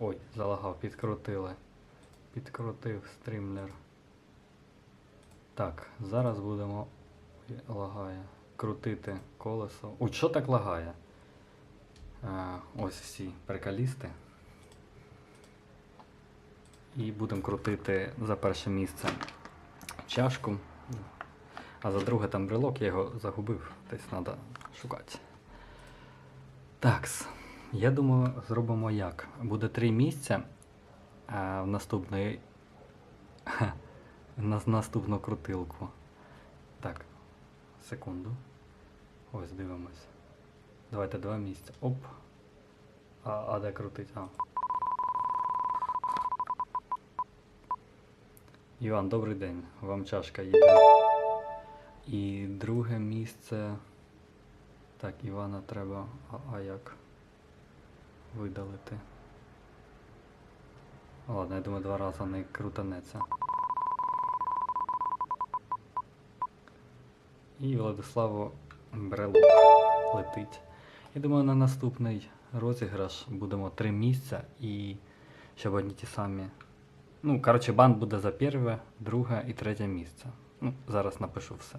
Ой, залагав, підкрутили. Підкрутив стрімлер. Так, зараз будемо. Лагає. Крутити колесо. Ой, що так лагає? А, ось всі приколісти. І будемо крутити за перше місце чашку. А за друге там брелок, я його загубив, десь треба шукати. Такс. Я думаю, зробимо як. Буде три місця а в наступної. На наступну крутилку. Так. Секунду. Ось дивимось. Давайте два місця. Оп. А, а де крутить? А. Іван, добрий день. Вам чашка їде. І друге місце. Так, Івана треба. А, а як? Видалити. Ладно, я думаю, два рази не крутанеться. І Владиславо Брелок летить. Я думаю, на наступний розіграш будемо три місця і щоб одні ті самі. Ну, коротше, бан буде за перше, друге і третє місце. Ну, зараз напишу все.